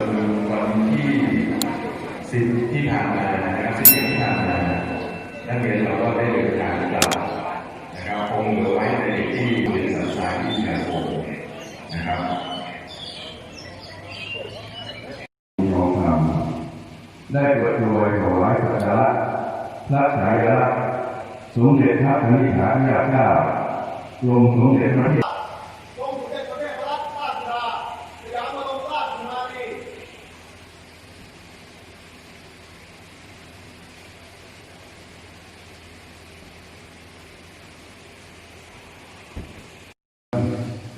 วันที่สิบที่ผ่านมานะครับสิบที่ผ่านมานักเรียนเราก็ได้เดินทางกลับนะครับคงเหลือไว้ในที่เรียนศึกษาที่แม่โขงนะครับทองคำได้เปิดโดยถวายสักการะพระฉายาลักษณ์สมเด็จพระนิธิฐาธิราชเจ้ารวมสมเด็จพระ ทรงสมเด็จพระเทพรัตนราชสุดาสยามบรมราชกุมารี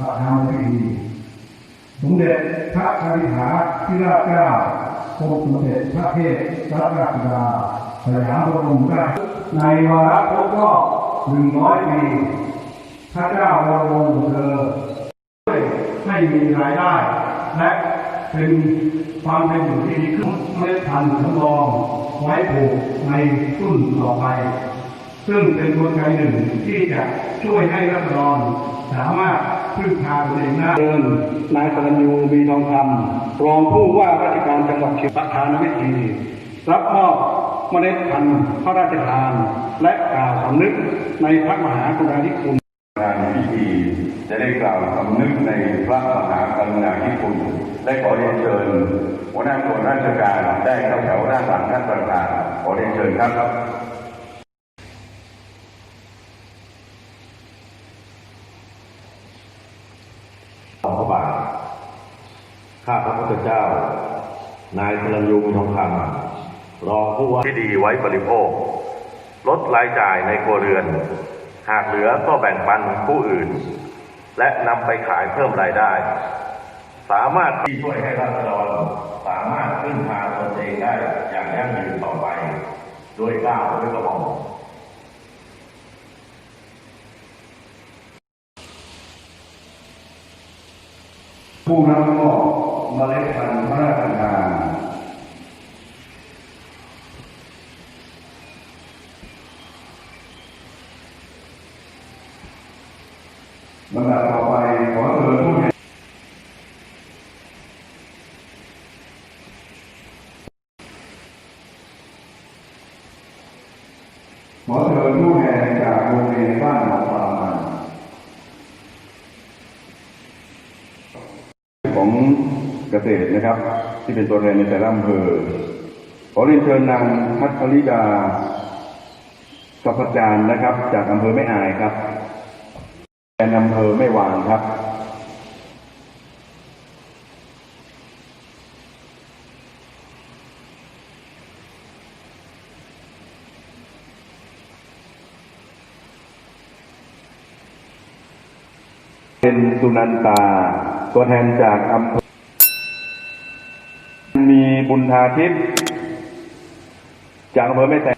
พระธรรมปีสมเด็จพระคณิษฐาธิราชเจ้ากรมสมเด็จพระเทพรัตนราชสุดาสยามบรมราชในวาระครบรอบหนึ่งร้อยปีพระเจ้าวรวงศ์เธอช่วยให้มีรายได้ และเป็นความเป็นอยู่ที่ดีขึ้นเมล็ดพันธุ์สำรองไว้ปลูกในรุ่นต่อไป ซึ่งเป็นกลไกหนึ่งที่จะช่วยให้รัฐบาลสามารถ พึ่งพาตนเองได้เดินนายสรัญยูมีทองคำรองผู้ว่าราชการจังหวัดเชียงประธานวิธีรับมอบเมล็ดพันธุ์พระราชทาน และกล่าวสำนึกในพระมหากรุณาธิคุณการพิธีจะได้กล่าวสำนึกในพระมหากรุณาธิคุณได้ขอเรียนเชิญหัวหน้าส่วนราชการได้เข้าแถวด้าหลังท่านประธานขอเรียนเชิญครับ ขอพระบาท ข้าพระพุทธเจ้า นายสรัญยูมีทองคำรองผู้ว่าที่ดีไว้บริโภค ลดรายจ่ายในครัวเรือน หากเหลือก็แบ่งปันผู้อื่น และนำไปขายเพิ่มรายได้ สามารถที่ช่วยให้ราษฎรสามารถพึ่งพาตนเองได้อย่างยั่งยืนต่อไป โดยก้าวด้วยกระหม่อมผู้รับมอ เมล็ดพันธุ์พระราชทานลำดับต่อไปขอเชิญผู้แทนขอเชิญผู้แทนจากโรงเรียนบ้านหนองปลามัน ของเก ษตรนะครับ ที่เป็นตัวแทนในแต่ละอำเภอขอเรียนเชิญนางพัทริดาสัพจารย์นะครับ จากอำเภอแม่อายครับแทนอำเภอแม่วางครับเป็นสุนันตา ตัวแทนจากอำเภอ มีบุญทาทิพย์จากอำเภอแม่แตง